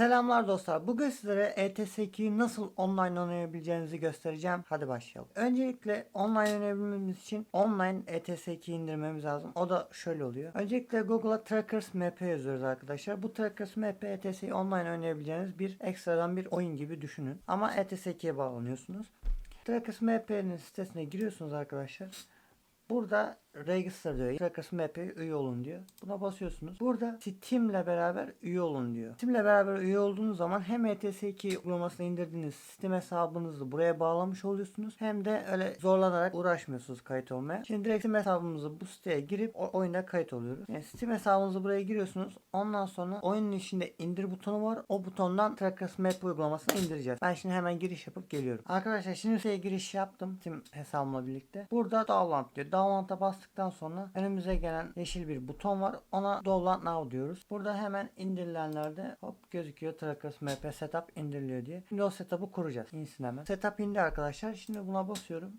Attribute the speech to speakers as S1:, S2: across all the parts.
S1: Selamlar dostlar. Bugün sizlere ETS2'yi nasıl online oynayabileceğinizi göstereceğim. Hadi başlayalım. Öncelikle online oynayabilmemiz için online ETS2 indirmemiz lazım. O da şöyle oluyor. Öncelikle Google'a Trackers MP yazıyoruz arkadaşlar. Bu Trackers MP ETS'yi online oynayabileceğiniz bir ekstradan bir oyun gibi düşünün. Ama ETS2'ye bağlanıyorsunuz. Trackers MP'nin sitesine giriyorsunuz arkadaşlar. Burada register diyor. Trackers MP'ye üye olun diyor. Buna basıyorsunuz. Burada Steam'le beraber üye olun diyor. Steam'le beraber üye olduğunuz zaman hem ETS2 uygulamasını indirdiğiniz Steam hesabınızı buraya bağlamış oluyorsunuz. Hem de öyle zorlanarak uğraşmıyorsunuz kayıt olmaya. Şimdi direkt Steam hesabımızı bu siteye girip o oyuna kayıt oluyoruz. Yani Steam hesabınızı buraya giriyorsunuz. Ondan sonra oyunun içinde indir butonu var. O butondan Trackers Map uygulamasını indireceğiz. Ben şimdi hemen giriş yapıp geliyorum. Arkadaşlar şimdi siteye giriş yaptım. Steam hesabımla birlikte. Burada download diyor. Download'a bastıktan sonra önümüze gelen yeşil bir buton var. Ona download now diyoruz. Burada hemen indirilenlerde hop gözüküyor Trackers MP setup indiriliyor diye. O setup'ı kuracağız. İnsin hemen. Setup indi arkadaşlar. Şimdi buna basıyorum.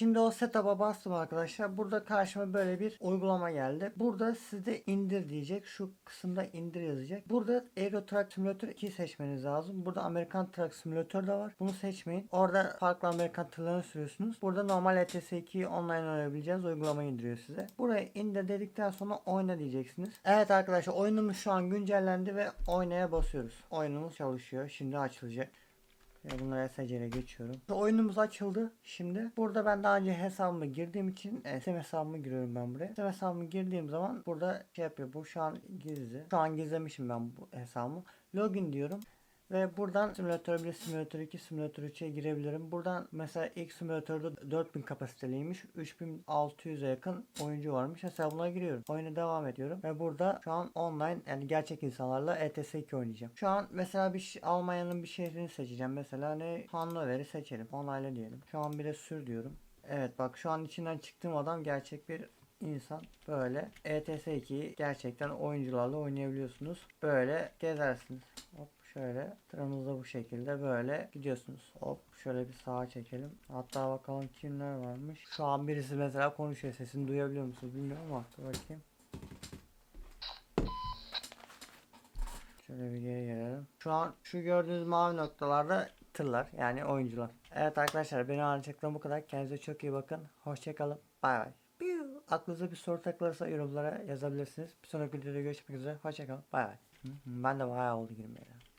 S1: Şimdi o setup'a bastım arkadaşlar. Burada karşıma böyle bir uygulama geldi. Burada sizde indir diyecek. Şu kısımda indir yazacak. Burada Euro Truck Simulator 2 seçmeniz lazım. Burada Amerikan Truck Simulator da var. Bunu seçmeyin. Orada farklı Amerikan tırlarını sürüyorsunuz. Burada normal ETS 2'yi online oynayabileceğiniz uygulamayı indiriyor size. Buraya indir dedikten sonra oyna diyeceksiniz. Evet arkadaşlar oyunumuz şu an güncellendi ve oynaya basıyoruz. Oyunumuz çalışıyor. Şimdi açılacak. Ya bunları SC'ye geçiyorum. Oyunumuz açıldı şimdi. Burada ben daha önce hesabımı girdiğim için e, Steam hesabımı giriyorum ben buraya. Steam hesabımı girdiğim zaman burada şey yapıyor. Bu şu an gizli. Şu an gizlemişim ben bu hesabımı. Login diyorum. Ve buradan simülatör 1, simülatör 2, simülatör 3'e girebilirim. Buradan mesela ilk simülatörde 4000 kapasiteliymiş. 3600'e yakın oyuncu varmış. Mesela buna giriyorum. Oyuna devam ediyorum. Ve burada şu an online yani gerçek insanlarla ETS 2 oynayacağım. Şu an mesela bir Almanya'nın bir şehrini seçeceğim. Mesela ne? Hannover'i seçelim. Onayla diyelim. Şu an bile sür diyorum. Evet bak şu an içinden çıktığım adam gerçek bir insan böyle ETS 2'yi gerçekten oyuncularla oynayabiliyorsunuz. Böyle gezersiniz. Hop şöyle tırınızda bu şekilde böyle gidiyorsunuz. Hop şöyle bir sağa çekelim. Hatta bakalım kimler varmış. Şu an birisi mesela konuşuyor. Sesini duyabiliyor musunuz bilmiyorum ama dur bakayım. Şöyle bir geri gelelim. Şu an şu gördüğünüz mavi noktalarda tırlar yani oyuncular. Evet arkadaşlar benim anlatacaklarım bu kadar. Kendinize çok iyi bakın. Hoşçakalın. Bay bay. Aklınıza bir soru takılırsa yorumlara yazabilirsiniz. Bir sonraki videoda görüşmek üzere. Hoşçakalın. Bay bay. Ben de bayağı oldu girmeye.